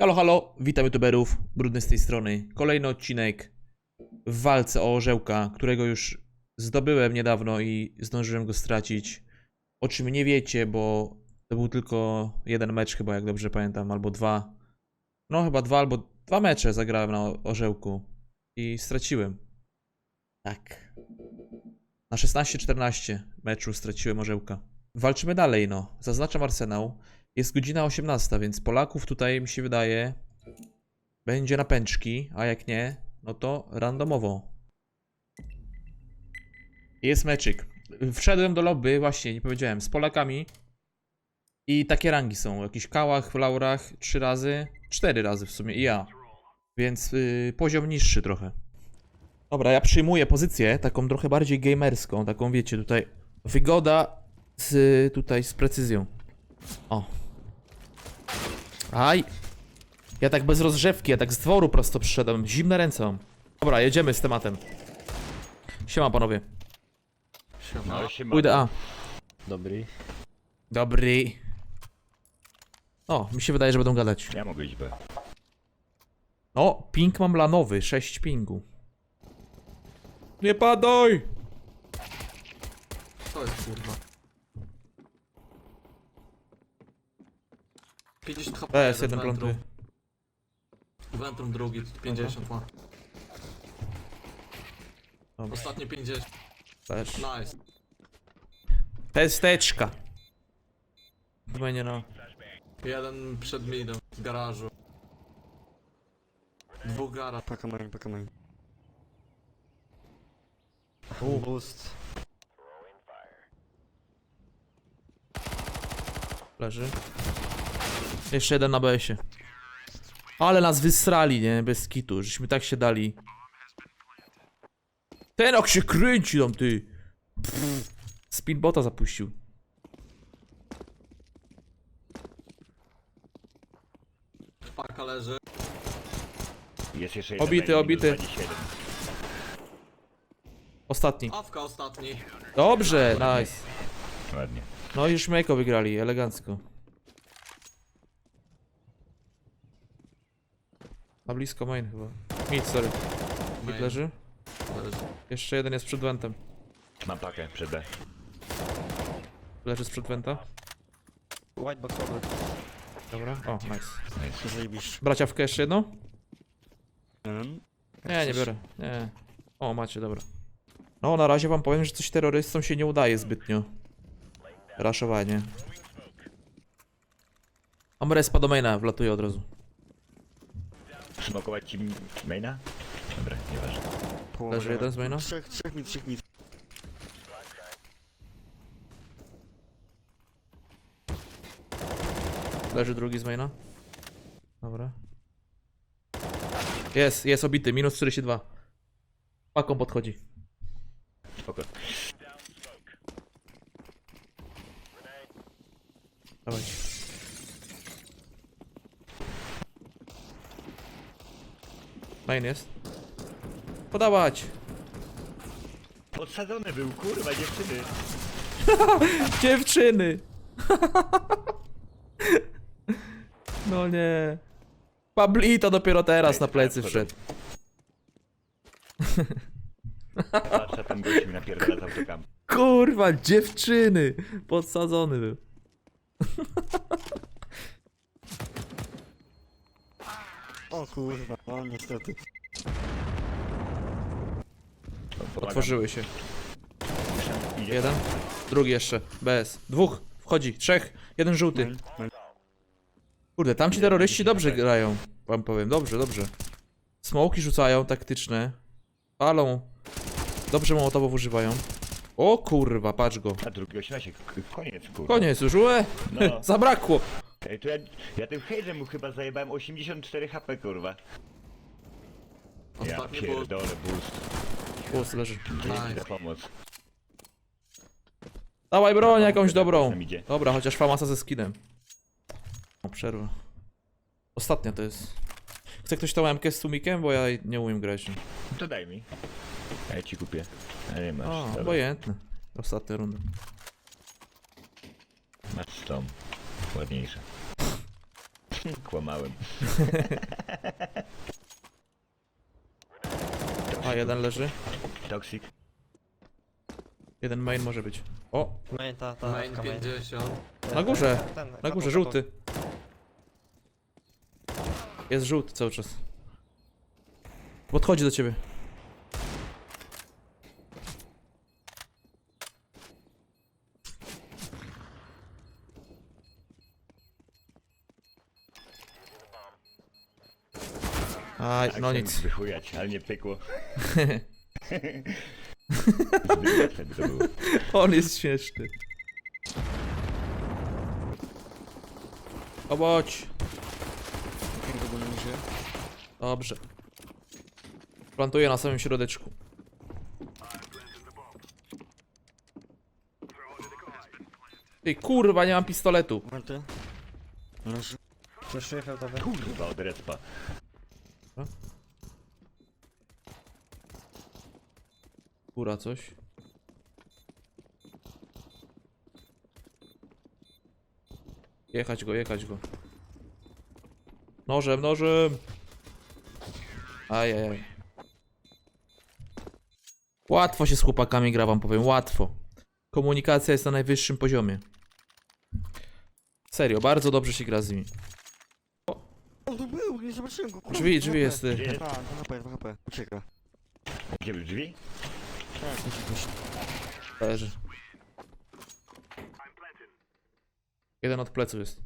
Halo, halo, witam youtuberów, brudny z tej strony. Kolejny odcinek w walce o orzełka, którego już zdobyłem niedawno i zdążyłem go stracić. O czym nie wiecie, bo to był tylko jeden mecz chyba, jak dobrze pamiętam, albo dwa. No chyba dwa albo dwa mecze zagrałem na orzełku i straciłem. Tak. Na 16-14 meczu straciłem orzełka. Walczymy dalej, no. Zaznaczam arsenał. Jest godzina 18, więc Polaków tutaj mi się wydaje będzie na pęczki, a jak nie, no to randomowo. Jest meczyk. Wszedłem do lobby, właśnie, nie powiedziałem, z Polakami. I takie rangi są. Jakiś kałach, w laurach, trzy razy, cztery razy w sumie i ja. Więc yy, poziom niższy trochę. Dobra, ja przyjmuję pozycję taką trochę bardziej gamerską, taką wiecie, tutaj wygoda z tutaj z precyzją. O. Aj. Ja tak bez rozrzewki, ja tak z dworu prosto przyszedłem. Zimne ręce mam. Dobra, jedziemy z tematem. Siema panowie. No się Pójdę A. Dobry. Dobry. O, mi się wydaje, że będą gadać. Ja mogę iść B. O, ping mam lanowy, 6 pingu. Nie padaj! To jest kurwa. 50 HP. PS, jeden Ventrum. plantuje. Ventrum drugi, 50 ma. Dobra, Ostatnie 50. też. Nice. Testeczka. Nie no. Jeden przed midem w garażu. Dwóch garaż. Paka main, paka main. U. Boost. Leży. Jeszcze jeden na BS-ie. Ale nas wysrali, nie? Bez kitu, żeśmy tak się dali. Ten ok się kręci tam, ty. Pff. Speedbota zapuścił. Paka leży. Jest jeszcze jeden Obity, obity. minus 27. Ostatni. Awka ostatni. Dobrze, nice. Ładnie. No i już Meko wygrali, elegancko. Blisko main chyba. Mid, sorry. Mid Main. leży. Leży. Jeszcze jeden jest przed wentem. Mam pakę przed B. Leży sprzed wenta. White box order. Dobra. O, nice. Nice. Zajebisz. Braciawkę jeszcze jedną? Um, Nie, nie biorę. Nie. O, macie, dobra. No, na razie wam powiem, że coś terrorystom się nie udaje zbytnio. Raszowanie. Mam respa do maina, wlatuję od razu. Smokować ci maina? Dobra, nieważne. połowa Leży jeden z maina? Trzech, trzech mit, trzech mit. Leży drugi z maina. Dobra. Jest, jest obity, minus 42. Paką podchodzi. Spoko. Dawaj. Main jest. Podawać! Podsadzony był, kurwa, dziewczyny. Dziewczyny! No nie. Pablito dopiero teraz na plecy wszedł. Patrzę, tam gościu mi napierdala z autokam. Kurwa, dziewczyny! Podsadzony był. O kurwa, no niestety. Otworzyły się. Jeden. Drugi jeszcze. Bez. Dwóch. Wchodzi. Trzech. Jeden żółty. Kurde, tam ci terroryści dobrze grają. Wam powiem. Dobrze, dobrze. Smoki rzucają taktyczne. Palą. Dobrze mołotowów używają. O kurwa, patrz go. A drugi 18, k- koniec, kurwa. Koniec już, ue! No. Zabrakło. Ej, to ja, ja tym hejzem mu chyba zajebałem 84 HP, kurwa. Ja Ostatni był. pierdolę, boost. Głos leży. Dzięki Nice. pomoc. Dawaj broń jakąś dobrą. Tam idzie. Dobra, chociaż famasa ze skinem. O, przerwa. Ostatnia to jest. Chce ktoś tą MK z sumikiem? Bo ja nie umiem grać. To daj mi. A ja ci kupię. A nie masz. O, dobra. obojętne. Ostatnia runda. Masz tą. Ładniejsze. Kłamałem. A, jeden leży. Toxic. Jeden main może być. O, Main, ta, ta. Main ta, main. 50. na górze. Ten, Na górze, kapu. żółty. Jest żółty cały czas. Podchodzi do ciebie. Tak no chciałem nic. Wychujać, ale nie pykło. Zbyt łatwe by to było. On jest śmieszny. Obodź. Nie. Dobrze. Plantuję na samym środeczku. Ty kurwa, nie mam pistoletu. Leży. Kurwa, od respa. Góra coś. Jechać go, jechać go. Nożem, nożem! Ajajaj. Łatwo się z chłopakami gra, wam powiem, łatwo. Komunikacja jest na najwyższym poziomie. Serio, bardzo dobrze się gra z nimi. Tu nie zobaczyłem go. kurwa, Drzwi, drzwi jest. y, Gdzie 2 HP, 2 HP. Ucieka. Gdzie były drzwi? Tak. Leży. Jeden od pleców jest.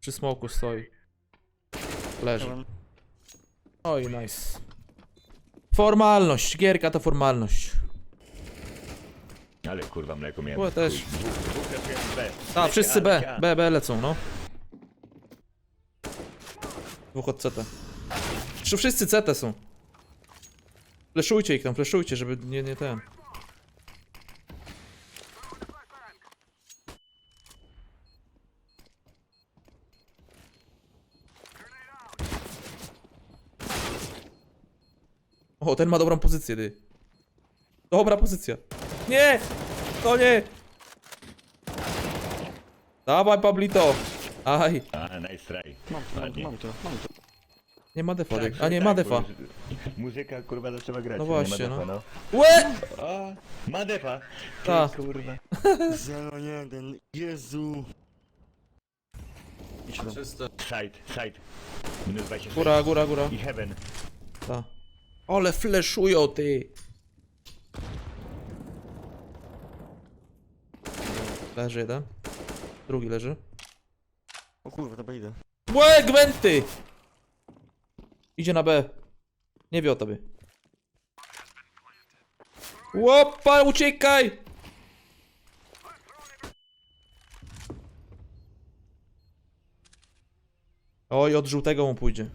Przy smoku stoi. Leży. Oj, nice. Formalność. Gierka to formalność. Ale kurwa mleko miałem. Było też. Chuj. Dwóch, dwóch trafiłem w B. A, Lecie wszyscy B. B, B lecą, no. Dwóch od CT. Czy wszyscy CT są? Fleszujcie ich tam, fleszujcie, żeby nie, nie ten. O, ten ma dobrą pozycję, ty. Dobra pozycja. Nie! To nie! Dawaj, Pablito! Aj, A, nice try. Mam to, mam to, Ładnie. mam to, mam to. Nie ma defa. Tak, A nie, tak, ma bo defa. już Muzyka kurwa zaczęła grać. No nie ma właśnie, defa, no. no. Łe! A, ma defa. Ta. kurwa. 0-1, Jezu. Idź tam. Czyste. Side, side. Minus 26. Góra, góra, góra. I heaven. Ta. Ale fleszują, ty! Leży jeden. Drugi leży. O kurwa, dobra idę. Łe, gwenty! Idzie na B. Nie wie o tobie. Łopa, uciekaj! Oj, od żółtego mu pójdzie.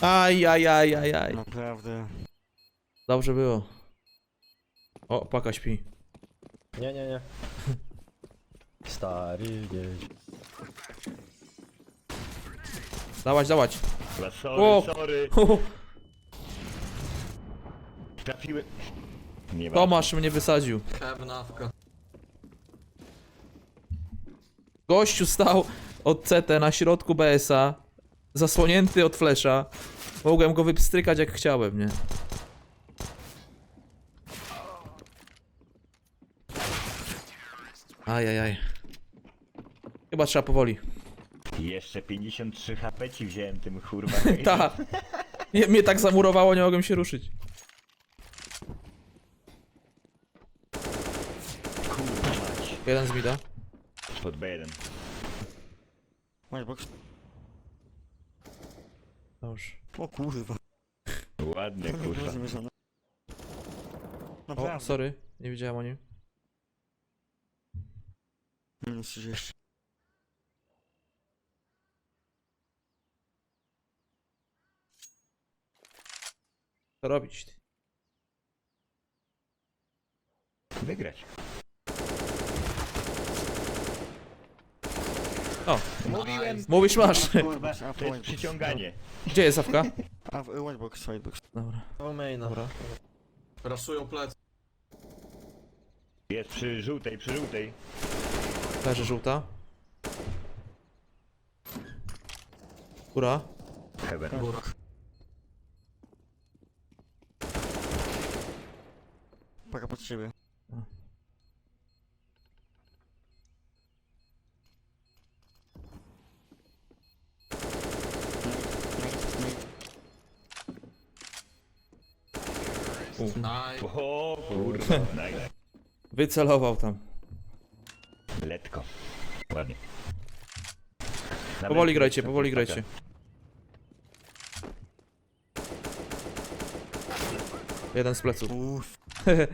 Aj, aj, aj, aj, aj. Naprawdę. Dobrze było. O, paka śpi. Nie, nie, nie. Stary gdzieś. Dawać, dawać. Sorry, O! sorry. Trafiłem. Nie ma. Tomasz mnie wysadził. Heavenawka. Gościu stał od CT na środku BS-a, zasłonięty od flesza. Mogłem go wypstrykać jak chciałem, nie? Ajajaj. Chyba trzeba powoli. Jeszcze 53 HP ci wziąłem tym kurwa. Ta. Nie, mnie tak zamurowało, nie mogłem się ruszyć. Kurwa mać. Jeden z mida. Pod B1. Matchbox. Dobrze. O kurwa. Było kurwa. O, Naprawdę. sorry. Nie wiedziałem o nim. Minus 30. Co robić? ty? Wygrać. O, Mówiłem! mówisz masz. Kurwa, to jest przyciąganie. Gdzie jest Awka? A, w- whitebox, whitebox. Dobra. O maina. Dobra. Raszują plec. Jest przy żółtej, przy żółtej. Leży żółta. Góra. Heaven. Góra. Paka pod siebie. Naj. O kurwa, nice. Wycelował tam. Letko. Ładnie. Nawet Powoli grajcie, powoli grajcie. Jeden z pleców. Uff.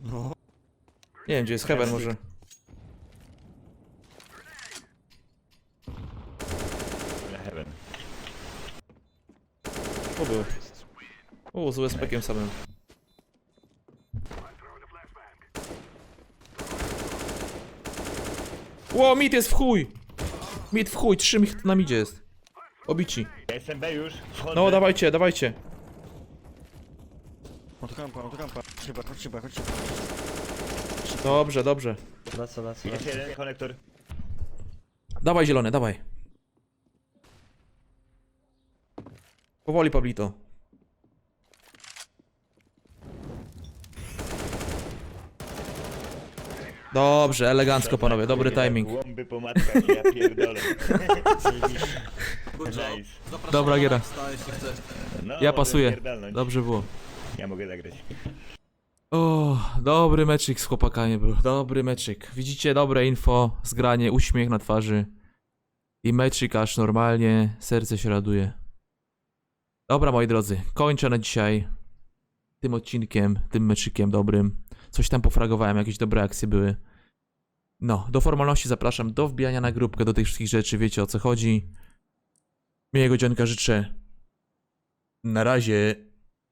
No. Nie wiem, gdzie jest Heaven może. Heaven. Tu był. U, z USP-kiem samym. Ło, mit jest w chuj! Mit w chuj, trzy ich na midzie jest. Obici. Ja jestem B już, wchodzę. No, dawajcie, dawajcie. Autokampa, autokampa. Chodź chyba, chodź chyba, chodź chyba. Dobrze, dobrze. Lecę, lecę, Jest jeden konektor. Dawaj zielony, dawaj. Powoli, Pablito. Dobrze, elegancko panowie, dobry timing. Głąby po matkach, ja pierdolę. Zajebiście. Good job. Nice. Zapraszam Dobra na giera. Nexta, jeśli chcesz. No, Ja pasuję. pierdolnąć. Dobrze było. Ja mogę zagrać. O, dobry meczyk z chłopakami był. Dobry meczyk. Widzicie, dobre info, zgranie, uśmiech na twarzy. I meczyk aż normalnie, serce się raduje. Dobra, moi drodzy, kończę na dzisiaj tym odcinkiem, tym meczykiem dobrym. Coś tam pofragowałem, jakieś dobre akcje były. No, do formalności zapraszam do wbijania na grupkę, do tych wszystkich rzeczy, wiecie o co chodzi. Miłego dzionka życzę. Na razie.